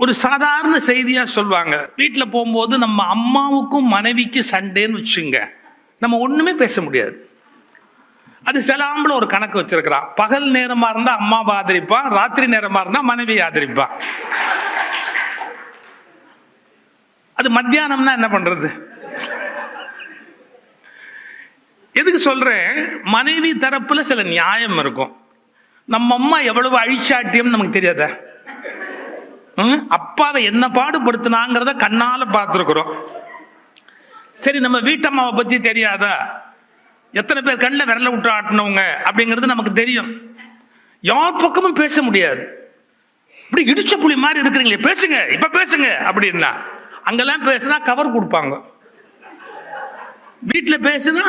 ஒரு சாதாரண செய்தியா சொல்லுவாங்க. வீட்டில் போகும்போது நம்ம அம்மாவுக்கும் மனைவிக்கு சண்டேன்னு வச்சுங்க. நம்ம ஒண்ணுமே பேச முடியாது. அது சில ஒரு கணக்கு வச்சிருக்கிறான். பகல் நேரமா இருந்தா அம்மாவை ஆதரிப்பான் ராத்திரி நேரமா இருந்தா மனைவி ஆதரிப்பான். அது மத்தியானம்னா என்ன பண்றது? எதுக்கு சொல்றேன்? மனைவி தரப்புல சில நியாயம் இருக்கும். நம்ம அம்மா எவ்வளவு அழிச்சாட்டியம் நமக்கு தெரியாதா? அப்பாவை என்ன பாடுபடுத்தினாங்கிறத கண்ணால பார்த்துருக்குறோம். சரி நம்ம வீட்டம்மாவை பத்தி தெரியாதா? எத்தனை பேர் கண்ணில் விரல விட்டு ஆட்டினவங்க அப்படிங்கிறது நமக்கு தெரியும். யார் பக்கமும் பேச முடியாது. இப்படி இடிச்ச புலி மாதிரி இருக்கிறீங்களே பேசுங்க இப்ப பேசுங்க அப்படின்னா. அங்கெல்லாம் பேசுனா கவர் கொடுப்பாங்க. வீட்டில் பேசுனா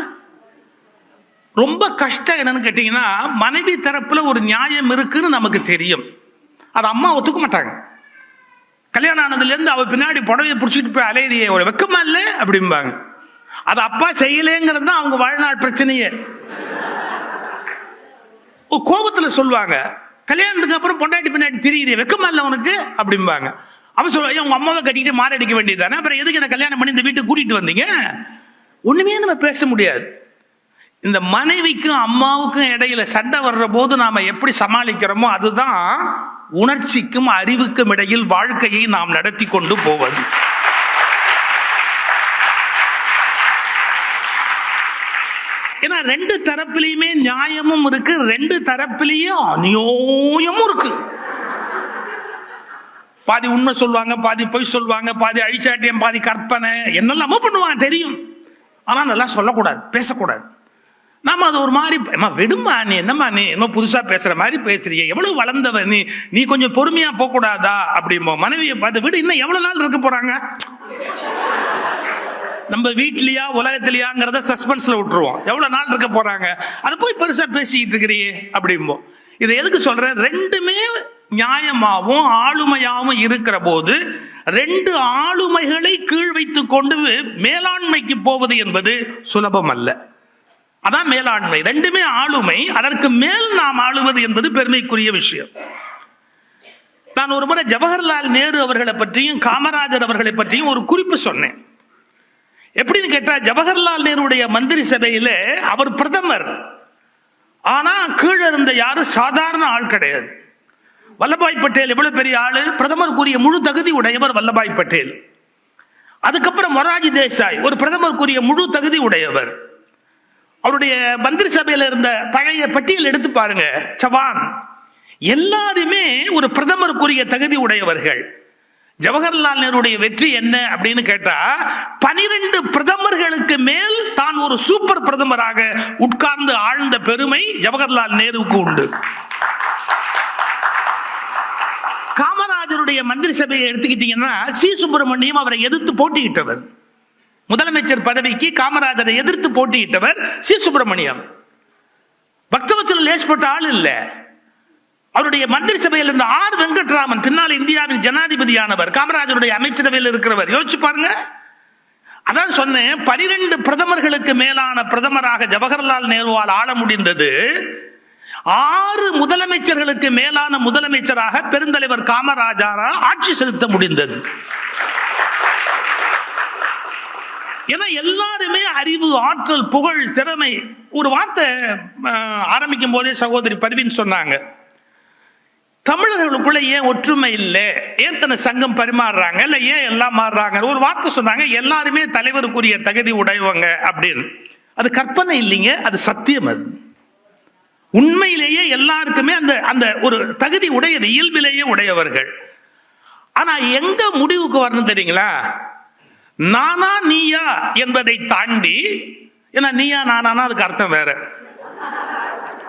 ரொம்ப கஷ்டம் என்னன்னு கேட்டீங்கன்னா மனைவி தரப்புல ஒரு நியாயம் இருக்குன்னு நமக்கு தெரியும். அது அம்மா ஒத்துக்க மாட்டாங்க. கல்யாணம் ஆனதுல இருந்து அவ பின்னாடி புடவைய பிடிச்சிட்டு போய் அலையிறியே ஒரு வெக்கமா இல்லை? அப்படிம்பாங்க. அது அப்பா செய்யலேங்கிறது தான் அவங்க வாழ்நாள் பிரச்சனையே. கோபத்தில் கோபத்துல சொல்லுவாங்க கல்யாணத்துக்கு அப்புறம் பொண்டாட்டி பின்னாடி திரியிறிய வெக்கமா இல்லை உனக்கு? அப்படிம்பாங்க. அவன் சொல்லுவாங்க உங்க அம்மாவை கட்டிட்டு மாரடிக்க வேண்டியதானே அப்புறம் எதுக்கு என்ன கல்யாணம் பண்ணி இந்த வீட்டுக்கு கூட்டிட்டு வந்தீங்க? ஒண்ணுமே நம்ம பேச முடியாது. இந்த மனைவிக்கும் அம்மாவுக்கும் இடையில சண்டை வர்ற போது நாம எப்படி சமாளிக்கிறோமோ அதுதான் உணர்ச்சிக்கும் அறிவுக்கும் இடையில் வாழ்க்கையை நாம் நடத்தி கொண்டு போவது ஏன்னா ரெண்டு தரப்பிலையுமே நியாயமும் இருக்கு ரெண்டு தரப்பிலையும் அநியோயமும் இருக்கு. பாதி உண்மை சொல்லுவாங்க பாதி பொய் சொல்லுவாங்க பாதி அழிச்சாட்டியம் பாதி கற்பனை என்னெல்லாமோ பண்ணுவாங்க தெரியும். ஆனா நல்லா சொல்லக்கூடாது பேசக்கூடாது. நாம அது ஒரு மாதிரி அம்மா விடுமா நீ? என்னம்மா நீ? என்ன புதுசா பேசுற மாதிரி பேசுறிய எவ்வளவு வளர்ந்தவ நீ? நீ கொஞ்சம் பொறுமையா போக கூடாதா அப்படிம்போ. மனைவியை பார்த்து விடு இன்னும் எவ்வளவு நாள் இருக்க போறாங்க? நம்ம வீட்லயா உலகத்திலயாங்கிறத சஸ்பென்ஸ்ல விட்டுருவோம். எவ்வளவு நாள் இருக்க போறாங்க? அதை போய் பெருசா பேசிக்கிட்டு இருக்கிறியே அப்படிம்போ. இதை எதுக்கு சொல்றேன்? ரெண்டுமே நியாயமாகவும் ஆளுமையாகவும் இருக்கிற போது ரெண்டு ஆளுமைகளை கீழ் வைத்து கொண்டு மேலாண்மைக்கு போவது என்பது சுலபம் அல்ல அதான் மேலாண்மை. ரெண்டுமே ஆளுமை. அதற்கு மேல் நாம் ஆளுவது என்பது பெருமைக்குரிய விஷயம். நான் ஒரு முறை ஜவஹர்லால் நேரு அவர்களை பற்றியும் காமராஜர் அவர்களை பற்றியும் ஒரு குறிப்பு சொன்னேன். எப்படின்னு கேட்டா ஜவஹர்லால் நேருடைய மந்திரி சபையில அவர் பிரதமர். ஆனா கீழே இருந்த யாரும் சாதாரண ஆள் கிடையாது. வல்லபாய் பட்டேல் எவ்வளவு பெரிய ஆளு? பிரதமருக்குரிய முழு தகுதி உடையவர் வல்லபாய் பட்டேல். அதுக்கப்புறம் மொராஜி தேசாய் ஒரு பிரதமருக்குரிய முழு தகுதி உடையவர். அவருடைய மந்திரி சபையில இருந்த பழைய பட்டியல் எடுத்து பாருங்க. சவான். எல்லாருமே ஒரு பிரதமருக்குரிய தகுதி உடையவர்கள். ஜவஹர்லால் நேருடைய வெற்றி என்ன அப்படின்னு கேட்டா பனிரெண்டு பிரதமர்களுக்கு மேல் தான் ஒரு சூப்பர் பிரதமராக உட்கார்ந்து ஆழ்ந்த பெருமை ஜவஹர்லால் நேருவுக்கு உண்டு. காமராஜருடைய மந்திரி சபையை எடுத்துக்கிட்டீங்கன்னா சி. சுப்பிரமணியம் அவரை எதிர்த்து போட்டியிட்டவர். முதலமைச்சர் பதவிக்கு காமராஜரை எதிர்த்து போட்டியிட்டவர் சி. சுப்பிரமணியம். பக்தவச்சல லேஸ்பட்ட ஆள் இல்ல. அவருடைய மந்திரி சபையில் இருந்த ஆர். வெங்கட்ராமன் பின்னால் இந்தியாவின் ஜனாதிபதியானவர் காமராஜருடைய அமைச்சரவையில் இருக்கிறவர். யோசிச்சு பாருங்க. அதான் சொன்னேன் பனிரெண்டு பிரதமர்களுக்கு மேலான பிரதமராக ஜவஹர்லால் நேருவால் ஆள முடிந்தது. ஆறு முதலமைச்சர்களுக்கு மேலான முதலமைச்சராக பெருந்தலைவர் காமராஜாரால் ஆட்சி செலுத்த முடிந்தது. ஏன்னா எல்லாருமே அறிவு ஆற்றல் புகழ் திறமை ஒரு வார்த்தை ஆரம்பிக்கும் போதே சகோதரி பருவின்னு சொன்னாங்க. தமிழர்களுக்குள்ள ஏன் ஒற்றுமை இல்லை? ஏன் சங்கம் பரிமாறுறாங்க? இல்லை ஏன் எல்லாம் மாறுறாங்க? ஒரு வார்த்தை சொன்னாங்க எல்லாருமே தலைவருக்குரிய தகுதி உடையவங்க அப்படின்னு. அது கற்பனை இல்லைங்க அது சத்தியம் அது. உண்மையிலேயே எல்லாருக்குமே அந்த அந்த ஒரு தகுதி உடையது இயல்பிலேயே உடையவர்கள். ஆனா எங்க முடிவுக்கு வரணும் தெரியுங்களா? நானா நீயா என்பதை தாண்டி ஏன்னா நீயா நானானா அதுக்கு அர்த்தம் வேற.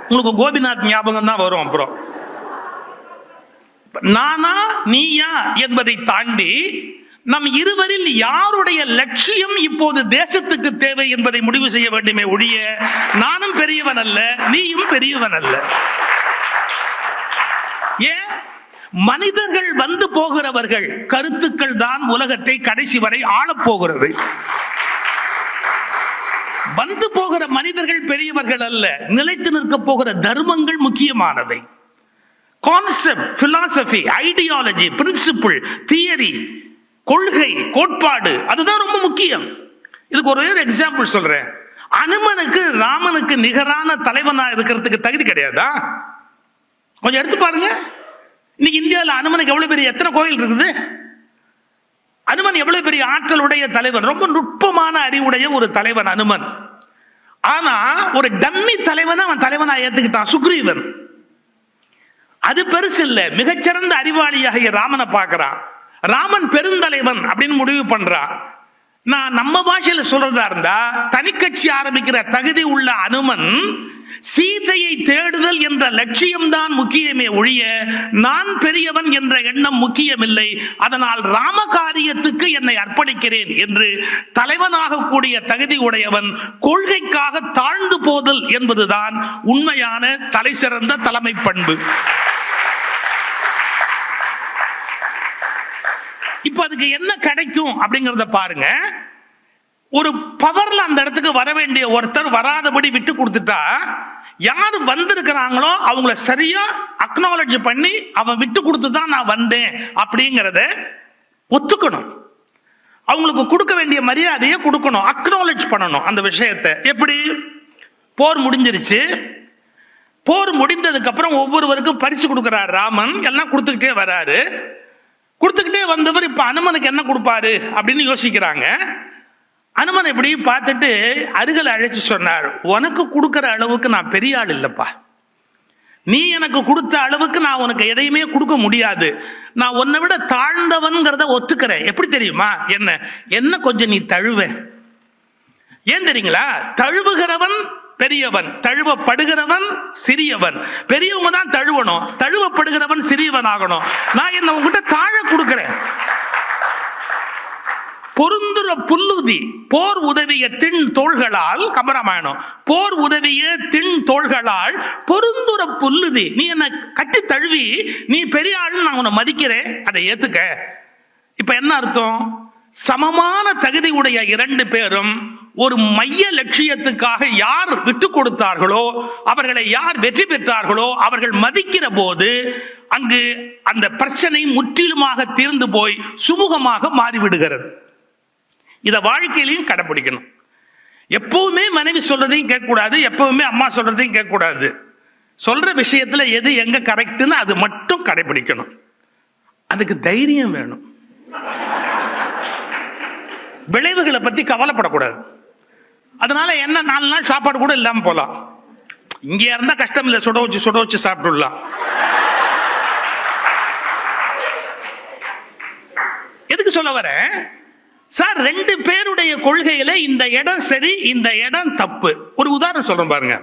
உங்களுக்கு கோபிநாத் ஞாபகம் தான் வரும் அப்புறம். நானா நீயா என்பதை தாண்டி நம் இருவரில் யாருடைய லட்சியம் இப்போது தேசத்துக்கு தேவை என்பதை முடிவு செய்ய வேண்டுமே ஒழிய நானும் பெரியவன் அல்ல நீயும் பெரியவன் அல்ல. ஏன்? மனிதர்கள் வந்து போகிறவர்கள் கருத்துக்கள் தான் உலகத்தை கடைசி வரை ஆளப் போகிறது. வந்து போகிற மனிதர்கள் பெரியவர்கள் அல்ல நிலைத்து நிற்க போகிற தர்மங்கள் முக்கியமானவை concept philosophy ideology principle theory கொள்கை கோட்பாடு அதுதான் ரொம்ப முக்கியம். இதுக்கு ஒரே ஒரு எக்ஸாம்பிள் சொல்றேன். அனுமனுக்கு ராமனுக்கு நிகரான தலைவனா இருக்கிறதுக்கு தகுதி கிடையாதா? கொஞ்சம் எடுத்து பாருங்க. இன்னைக்கு இந்தியாவில் அனுமனுக்கு எவ்வளவு பெரிய எத்தனை கோயில் இருக்குது? அனுமன் எவ்வளவு பெரிய ஆற்றலுடைய தலைவன்? ரொம்ப நுட்பமான அறிவுடைய ஒரு தலைவன் அனுமன். ஆனா ஒரு டம்மி தலைவனை அவன் தலைவனா ஏத்துக்கிட்டான் சுக்ரீவன். அது பெருசு இல்ல. மிகச்சிறந்த அறிவாளியாகிய ராமனை பார்க்கறான். ராமன் பெருந்தலைவன் அப்படின்னு முடிவு பண்றான். நான் நம்ம பாஷையில சொல்றதா இருந்தா தனிக்கட்சி ஆரம்பிக்கிற தகுதி உள்ள அனுமன் சீதையை தேடுதல் என்ற லட்சியம்தான் முக்கியமே ஒழிய நான் பெரியவன் என்ற எண்ணம் முக்கியமில்லை. அதனால் ராம காரியத்துக்கு என்னை அர்ப்பணிக்கிறேன் என்று தலைவனாக கூடிய தகுதி உடையவன் கொள்கைக்காக தாழ்ந்து போதல் என்பதுதான் உண்மையான தலை சிறந்த தலைமை பண்பு. இப்ப அதுக்கு என்ன கிடைக்கும் அப்படிங்கறத பாருங்க. ஒரு பவர்ல அந்த இடத்துக்கு வர வேண்டிய ஒருத்தர் வராதபடி விட்டு கொடுத்துட்டா யார் வந்திருக்கிறாங்களோ அவங்கள சரியா அக்னாலஜ் பண்ணி அவன் விட்டு கொடுத்து தான் நான் வந்தேன் அப்படிங்கிறத ஒத்துக்கணும். அவங்களுக்கு கொடுக்க வேண்டிய மரியாதையை கொடுக்கணும் அக்னாலஜ் பண்ணணும் அந்த விஷயத்தை. எப்படி? போர் முடிஞ்சிருச்சு. போர் முடிந்ததுக்கு அப்புறம் ஒவ்வொருவருக்கும் பரிசு கொடுக்கிறார் ராமன். எல்லாம் கொடுத்துக்கிட்டே வராரு. கொடுத்துக்கிட்டே வந்தவர் இப்ப அனுமனுக்கு என்ன கொடுப்பாரு அப்படின்னு யோசிக்கிறாங்க. அனுமன் இப்படி பார்த்துட்டு அருகில் அழைச்சு சொன்னார் உனக்கு கொடுக்கிற அளவுக்கு நான் பெரிய ஆள் இல்லப்பா. நீ எனக்கு கொடுத்த அளவுக்கு நான் உனக்கு எதையுமே கொடுக்க முடியாது. நான் உன்னை விட தாழ்ந்தவன்கிறத ஒத்துக்கிறேன். எப்படி தெரியுமா? என்ன? என்ன கொஞ்சம் நீ தழுவ. ஏன் தெரியுங்களா? தழுவுகிறவன் பெரியவன் தழுவப்படுகிறவன் சிறியவன். பெரியவங்க தான் தழுவணும். தழுவப்படுகிறவன் சிறியவன் ஆகணும். நான் என்ன உங்ககிட்ட தாழ கொடுக்கிறேன். பொருந்துற புல்லுதி போர் உதவிய திண் தோள்களால் கம்பராமாயணம் போர் உதவிய திண் தோள்களால் பொருந்துற புல்லுதி. நீ என்ன கட்டி தழுவி நீ பெரிய ஆள் நான் உன்னை மதிக்கிறேன் அதை ஏத்துக்க. இப்ப என்ன அர்த்தம்? சமமான தகுதி உடைய இரண்டு பேரும் ஒரு மைய லட்சியத்துக்காக யார் விட்டு கொடுத்தார்களோ அவர்களை யார் வெற்றி பெற்றார்களோ அவர்கள் மதிக்கிற போது அங்கு அந்த பிரச்சனை முற்றிலுமாக தீர்ந்து போய் சுமூகமாக மாறிவிடுகிறது. இதை வாழ்க்கையிலையும் கடைபிடிக்கணும் எப்பவுமே மனைவி சொல்றதையும் கேட்கக்கூடாது எப்பவுமே அம்மா சொல்றதையும் கேட்கக்கூடாது. சொல்ற விஷயத்துல எது எங்க கரெக்ட்னு அது மட்டும் கடைபிடிக்கணும் அதுக்கு தைரியம் வேணும். விளைவுகளை பத்தி கவலைப்படக்கூடாது. அதனால என்ன நாலு நாள் சாப்பாடு கூட இல்லாம போலாம். இங்க இருந்தா கஷ்டம் இல்லை சுட வச்சு சுட வச்சு சாப்பிட்டுடலாம். எதுக்கு சொல்ல வரேன்? சார் ரெண்டு பேருடைய கொள்கையில இந்த இடம் சரி இந்த இடம் தப்பு. ஒரு உதாரணம் சொல்றேன் பாருங்க.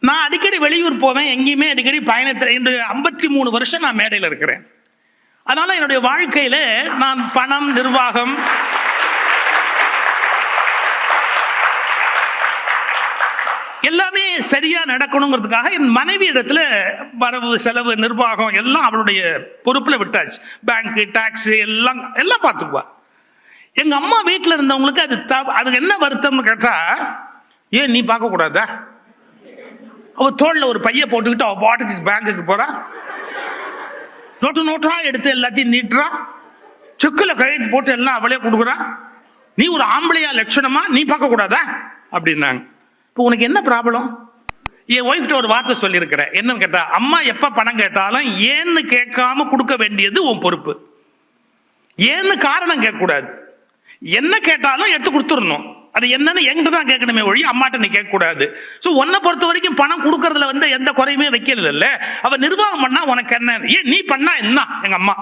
நான் அடிக்கடி வெளியூர் போவேன் எங்கேயுமே அடிக்கடி பயணத்தில் இன்று ஐம்பத்தி மூணு வருஷம் நான் மேடையில் இருக்கிறேன். அதனால என்னுடைய வாழ்க்கையில நான் பணம் நிர்வாகம் எல்லாமே சரியா நடக்கணுங்கிறதுக்காக என் மனைவி இடத்துல வரவு செலவு நிர்வாகம் எல்லாம் அவளுடைய பொறுப்புல விட்டாச்சு. பேங்க் டாக்ஸ் எல்லாம் எல்லாம் பார்த்துக்குவா. எங்க அம்மா வீட்டில் இருந்தவங்களுக்கு அது த- அதுக்கு என்ன வருத்தம்னு கேட்டா ஏன் நீ பார்க்க கூடாதா? அவ தோல்ல ஒரு பைய போட்டுக்கிட்டு அவ பாட்டுக்கு பேங்குக்கு போறா. நோட்டு நோட்டா எடுத்து எல்லாத்தையும் நீட்டுறா. செக்கில் கழித்து போட்டு எல்லாம் அவளே கொடுக்குறா. நீ ஒரு ஆம்பளையா லட்சணமா நீ பார்க்க கூடாதா? அப்படின்னாங்க. இப்போ உனக்கு என்ன ப்ராப்ளம்? என் ஒய்ஃப்ட ஒரு வார்த்தை சொல்லியிருக்கிறேன். என்னன்னு கேட்டா அம்மா எப்ப பணம் கேட்டாலும் ஏன்னு கேட்காம கொடுக்க வேண்டியது உன் பொறுப்பு. ஏன்னு காரணம் கேட்கக்கூடாது. என்ன கேட்டாலும் எடுத்து கொடுத்துடணும். அது என்னன்னு எங்கிட்ட தான் கேட்கணுமே ஒழி அம்மாட்ட நீ கேட்க கூடாது ஸோ உன்னை பொறுத்த வரைக்கும் பணம் கொடுக்கறதுல வந்து எந்த குறையுமே வைக்கிறது இல்ல அவ நிர்வாகம் பண்ணா உனக்கு என்ன? ஏன் நீ பண்ணா என்ன? எங்க அம்மா.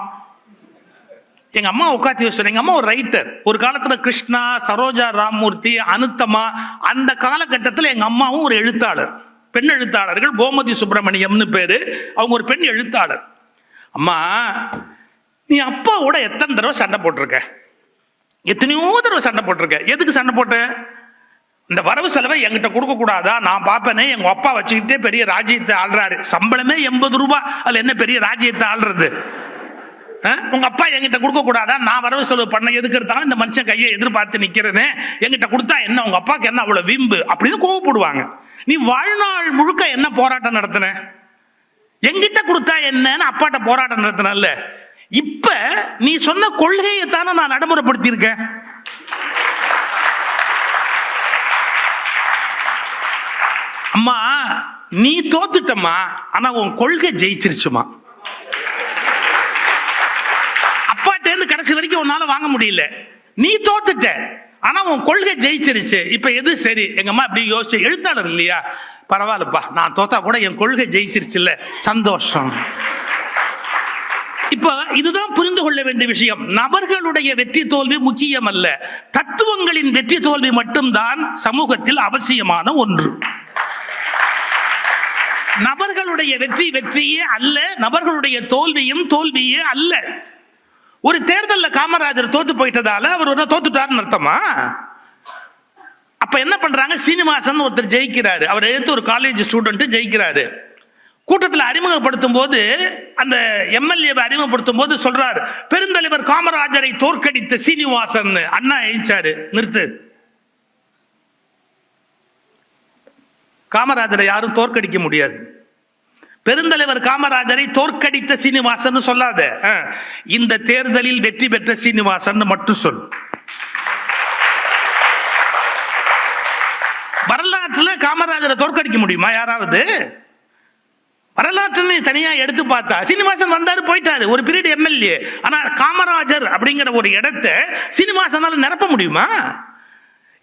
எங்க அம்மா உட்காந்து யோசிச்சு எங்க அம்மா ஒரு ரைட்டர் ஒரு காலத்துல கிருஷ்ணா சரோஜா ராமூர்த்தி அனுத்தமா அந்த காலகட்டத்தில் எங்க அம்மாவும் ஒரு எழுத்தாளர். பெண் எழுத்தாளர்கள் கோமதி சுப்பிரமணியம்னு பேரு. அவங்க ஒரு பெண் எழுத்தாளர். அம்மா நீ அப்பாவோட எத்தனை தடவை சண்டை போட்டிருக்க? எத்தனையோ தடவை சண்டை போட்டிருக்க எதுக்கு சண்டை போட்ட இந்த வரவு செலவை என்கிட்ட கொடுக்க கூடாதா? நான் பார்ப்பேனே எங்க அப்பா வச்சுக்கிட்டே பெரிய ராஜ்யத்தை ஆள்றாரு. சம்பளமே எண்பது ரூபாய். அதுல என்ன பெரிய ராஜ்யத்தை ஆள்றது? உங்க அப்பா என்கிட்ட கொடுக்க கூடாதா? நான் வரவு செலவு பண்ண எதுக்கு எடுத்தாலும் இந்த மனுஷன் கையை எதிர்பார்த்து நிக்கிறேனே. என்கிட்ட கொடுத்தா என்ன? உங்க அப்பாக்கு என்ன அவ்வளவு வீம்பு? அப்படின்னு கோவப்படுவாங்க. நீ வாழ்நாள் முழுக்க என்ன போராட்டம் நடத்தின? எங்கிட்ட கொடுத்தா என்னன்னு அப்பாட்ட போராட்டம் நடத்தினல்ல. இப்ப நீ சொன்ன கொள்கையை தானே நான் நடைமுறைப்படுத்தி இருக்கேன் அம்மா நீ தோத்துட்டம்மா ஆனா உன் கொள்கை ஜெயிச்சிருச்சுமா அப்பாட்ட இருந்து கடைசி வரைக்கும் உன்னால வாங்க முடியல. நீ தோத்துட்ட ஆனா உன் கொள்கை ஜெயிச்சிருச்சு. இப்ப எது சரி? எங்க அம்மா அப்படி யோசிச்சு எழுத்தாளர் இல்லையா? பரவாயில்லப்பா நான் தோத்தா கூட என் கொள்கை ஜெயிச்சிருச்சு இல்ல சந்தோஷம். இப்ப இதுதான் புரிந்து கொள்ள வேண்டிய விஷயம். நபர்களுடைய வெற்றி தோல்வி முக்கியம் அல்ல தத்துவங்களின் வெற்றி தோல்வி மட்டும்தான் சமூகத்தில் அவசியமான ஒன்று. நபர்களுடைய வெற்றி வெற்றியே அல்ல நபர்களுடைய தோல்வியும் தோல்வியே அல்ல. ஒரு தேர்தலில் காமராஜர் தோத்து போயிட்டதால அவர் ஒரு தோத்துட்டாருன்னு அர்த்தமா? அப்ப என்ன பண்றாங்க? சீனிவாசன் ஒருத்தர் ஜெயிக்கிறாரு. அவர் எடுத்து ஒரு காலேஜ் ஸ்டூடெண்ட் ஜெயிக்கிறாரு. கூட்டத்தில் அறிமுகப்படுத்தும் போது அந்த எம்எல்ஏவை அறிமுகப்படுத்தும் போது சொல்றாரு பெருந்தலைவர் காமராஜரை தோற்கடித்த சீனிவாசன் அண்ணா எழுச்சாரு நிறுத்து. காமராஜரை யாரும் தோற்கடிக்க முடியாது. பெருந்தலைவர் காமராஜரை தோற்கடித்த சீனிவாசன் சொல்லாத. இந்த தேர்தலில் வெற்றி பெற்ற சீனிவாசன் மட்டும் சொல். வரலாற்றுல காமராஜரை தோற்கடிக்க முடியுமா யாராவது? வரலாற்றுன்னு தனியா எடுத்து பார்த்தா சீனிவாசன் வந்தாரு போயிட்டாரு. ஒரு பீரியட் எம்எல்ஏ ஆனா காமராஜர் அப்படிங்கிற ஒரு இடத்தை சீனிவாசனால நிரப்ப முடியுமா?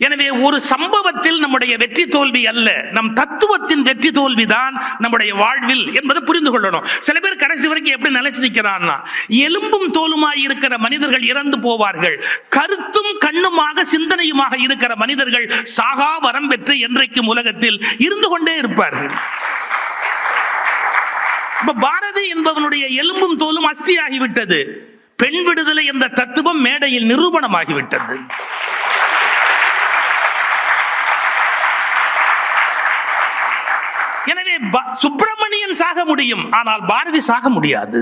எனவே ஒரு சம்பவத்தில் நம்முடைய வெற்றி தோல்வி அல்ல. நம் தத்துவத்தின் வெற்றி தோல்வி தான் நம்முடைய வாழ்வில் என்பதை புரிந்து கொள்ளணும். சில பேர் கடைசி வரைக்கும் எப்படி நிலைச்சு நிற்கிறான்னா எலும்பும் தோலுமாய் இருக்கிற மனிதர்கள் இறந்து போவார்கள். கருத்தும் கண்ணுமாக சிந்தனையுமாக இருக்கிற மனிதர்கள் சாகா வரம் பெற்று என்றைக்கும் உலகத்தில் இருந்து கொண்டே இருப்பார்கள். இப்ப பாரதி என்பவனுடைய எலும்பும் தோலும் அஸ்தியாகிவிட்டது. பெண் விடுதலை என்ற தத்துவம் மேடையில் நிரூபணமாகிவிட்டது. எனவே சுப்பிரமணியன் சாக முடியும். ஆனால் பாரதி சாக முடியாது.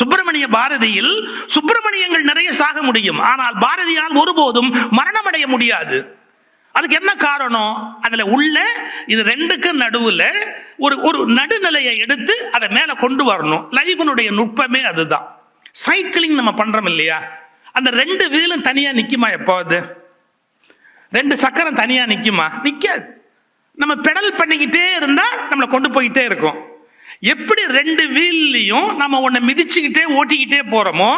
சுப்பிரமணிய பாரதியில் சுப்பிரமணியங்கள் நிறைய சாக முடியும். ஆனால் பாரதியால் ஒருபோதும் மரணமடைய முடியாது. அதுக்கு என்ன காரணம்? அதில் உள்ள இது ரெண்டுக்கு நடுவில் ஒரு ஒரு நடுநிலையை எடுத்து அதை மேலே கொண்டு வரணும். லைஃபினுடைய நுட்பமே அதுதான். சைக்கிளிங் நம்ம பண்ணுறோம் இல்லையா? அந்த ரெண்டு வீலும் தனியாக நிற்குமா எப்போது? ரெண்டு சக்கரம் தனியாக நிற்குமா நிற்காது நம்ம பெடல் பண்ணிக்கிட்டே இருந்தால் நம்மளை கொண்டு போயிட்டே இருக்கும். எப்படி ரெண்டு வீல்லையும் நம்ம ஒன்ன மிதிச்சுக்கிட்டே ஓட்டிக்கிட்டே போறோமோ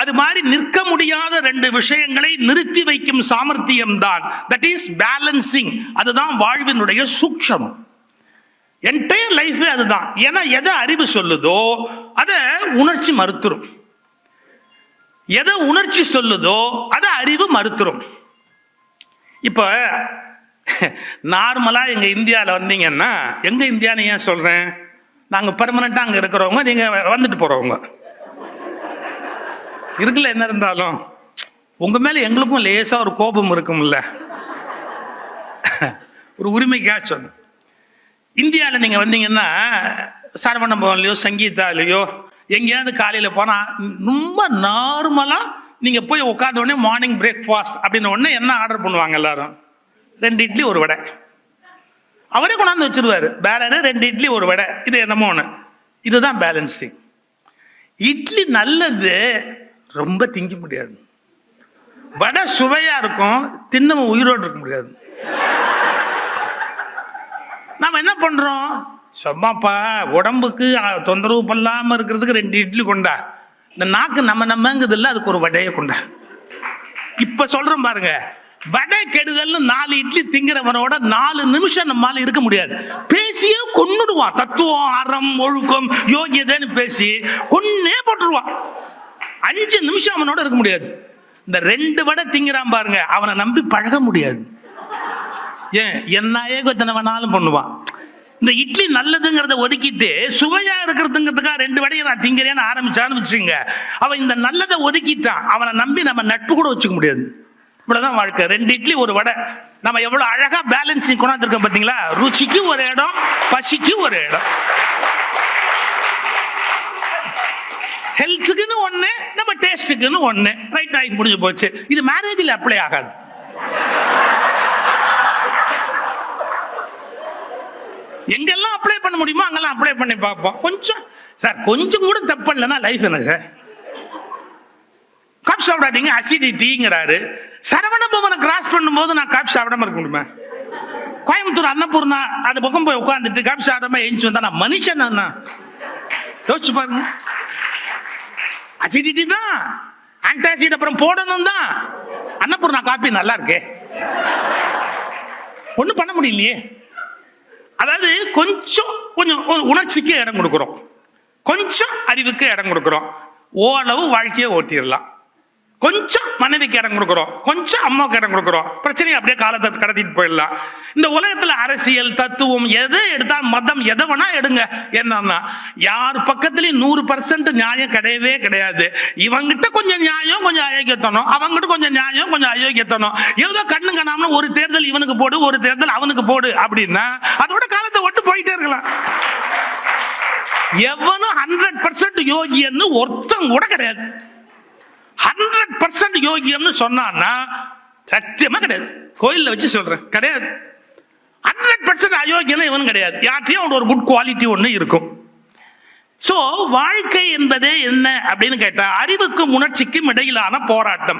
அது மாதிரி நிற்க முடியாத ரெண்டு விஷயங்களை நிறுத்தி வைக்கும் சாமர்த்தியம் தான் தட் இஸ் பேலன்சிங் அதுதான் வாழ்வினுடைய சூக்ஷமம். என்டையர் லைஃபே அதுதான். ஏன்னா எதை அறிவு சொல்லுதோ அதை உணர்ச்சி மறுத்துரும். எதை உணர்ச்சி சொல்லுதோ அதை அறிவு மறுத்துரும். இப்ப நார்மலா எங்க இந்தியாவில் வந்தீங்கன்னா எங்க இந்தியான்னு ஏன் சொல்றேன்? நாங்க பெர்மனண்டா அங்க இருக்கிறவங்க நீங்க வந்துட்டு போறவங்க. இருக்குல்ல என்ன இருந்தாலும். உங்க மேல எங்களுக்கும் லேசா ஒரு கோபம் இருக்கும்ல. ஒரு உரிமைக்காக சொன்ன இந்தியாவில் நீங்கள் வந்தீங்கன்னா சரவண பவன்லயோ எங்கேயாவது காலையில் போனால் ரொம்ப நார்மலாக நீங்கள் போய் உட்காந்த உடனே மார்னிங் பிரேக்ஃபாஸ்ட் அப்படின்ன உடனே என்ன ஆர்டர் பண்ணுவாங்க எல்லாரும்? ரெண்டு இட்லி ஒரு வடை. அவரே கொண்டாந்து வச்சிருவாரு. பேலனு ரெண்டு இட்லி ஒரு வடை. இது என்னமோ ஒன்று இதுதான் பேலன்சிங் இட்லி நல்லது ரொம்ப திங்க முடியாது. வடை சுவையா இருக்கும் தின்னம உயிரோடு இருக்க முடியாது. நாம என்ன பண்றோம்? சும்மாப்பா உடம்புக்கு தொந்தரவு பண்ணாம இருக்கிறதுக்கு ரெண்டு இட்லி கொண்டா. இந்த நாக்கு நம்ம நம்மங்கிறது இல்லை அதுக்கு ஒரு வடையை கொண்டா. இப்ப சொல்றோம் பாருங்க. வடை கெடுதல்னு நாலு இட்லி திங்கிறவனோட நாலு நிமிஷம் நம்மால இருக்க முடியாது. பேசியே கொன்னுடுவான். தத்துவம் அறம் ஒழுக்கம் யோகியதைன்னு பேசி கொன்னே போட்டுருவான். அஞ்சு நிமிஷம் அவனோட இருக்க முடியாது. இந்த ரெண்டு வடை திங்கிறான் பாருங்க அவனை நம்பி பழக முடியாது. ஏன்? என்ன எத்தனை வேணாலும் பண்ணுவான். இந்த இட்லி நல்லதுங்கிறத ஒதுக்கிட்டு சுவையா இருக்கிறதுங்கிறதுக்காக ரெண்டு வடையை நான் திங்கிறேன்னு ஆரம்பிச்சான்னு வச்சுங்க அவன் இந்த நல்லதை ஒதுக்கிட்டான். அவனை நம்பி நம்ம நட்பு கூட வச்சுக்க முடியாது. இவ்வளவுதான் வாழ்க்கை. ரெண்டு இட்லி ஒரு வடை. நம்ம எவ்வளவு அழகா பேலன்சிங் கொண்டாந்துருக்கோம் பாத்தீங்களா? ருச்சிக்கு ஒரு இடம் பசிக்கு ஒரு இடம். ஹெல்த்துக்குன்னு ஒண்ணு நம்ம டேஸ்ட்டுக்குன்னு ஒண்ணு. ரைட் ஆகி முடிஞ்சு போச்சு. இது மேரேஜில் அப்ளை ஆகாது. எங்கெல்லாம் அப்ளை பண்ண முடியுமோ அங்கெல்லாம் அப்ளை பண்ணி பார்ப்போம். கொஞ்சம் சார் கொஞ்சம் கூட தப்பு இல்லைன்னா லைஃப் என்ன சார் காப் சாப்பிடாதீங்க அசிடிட்டிங்கிறாரு சரவண பவனை கிராஸ் பண்ணும்போது நான் காப் சாப்பிடாம இருக்க முடியுமா? கோயம்புத்தூர் அன்னபூர்ணா அந்த பக்கம் போய் உட்காந்துட்டு காப் சாப்பிடாம எழுந்து வந்தா நான் மனுஷன் அண்ணா யோசிச்சு பாருங்க. அசிடிட்டி தான். ஆன்டாசிட் அப்புறம் போடணும் தான். அன்னபூர்ணா காப்பி நல்லா இருக்கே. ஒன்றும் பண்ண முடியலையே. அதாவது கொஞ்சம் கொஞ்சம் உணர்ச்சிக்கு இடம் கொடுக்குறோம். கொஞ்சம் அறிவுக்கு இடம் கொடுக்குறோம். ஓரளவு வாழ்க்கையை ஓட்டிடலாம். கொஞ்சம் மனைவிக்கு இடம் கொடுக்குறோம். கொஞ்சம் அம்மாவுக்கு இடம் கொடுக்குறோம். பிரச்சனையை அப்படியே காலத்தை கடத்திட்டு போயிடலாம். இந்த உலகத்துல அரசியல் தத்துவம் எதை எடுத்தால் மதம் எதை வேணா எடுங்க. என்னன்னா யார் பக்கத்துலயும் நூறு பர்சன்ட் நியாயம் கிடையவே கிடையாது. இவங்கிட்ட கொஞ்சம் நியாயம் கொஞ்சம் அயோக்கியத்தனும். அவங்ககிட்ட கொஞ்சம் நியாயம் கொஞ்சம் அயோக்கியத்தனும். ஏதோ கண்ணு காணாம ஒரு தேர்தல் இவனுக்கு போடு ஒரு தேர்தல் அவனுக்கு போடு அப்படின்னா அதோட காலத்தை ஒட்டு போயிட்டே இருக்கலாம். எவனும் ஹண்ட்ரட் பர்சன்ட் யோகியன்னு ஒருத்தம் கூட கிடையாது. ஹண்ட்ரட் பர்சன்ட் யோகியம்னு சொன்னான்னா சத்தியமா கிடையாது. கோயிலில் வச்சு சொல்றேன். கிடையாது. ஹண்ட்ரட் பர்சன்ட் அயோக்கியம் இவனும் கிடையாது. யார்ட்டையும் அவனோட ஒரு குட் குவாலிட்டி ஒன்று இருக்கும். ஸோ வாழ்க்கை என்பதே என்ன அப்படின்னு கேட்டால் அறிவுக்கும் உணர்ச்சிக்கும் இடையிலான போராட்டம்.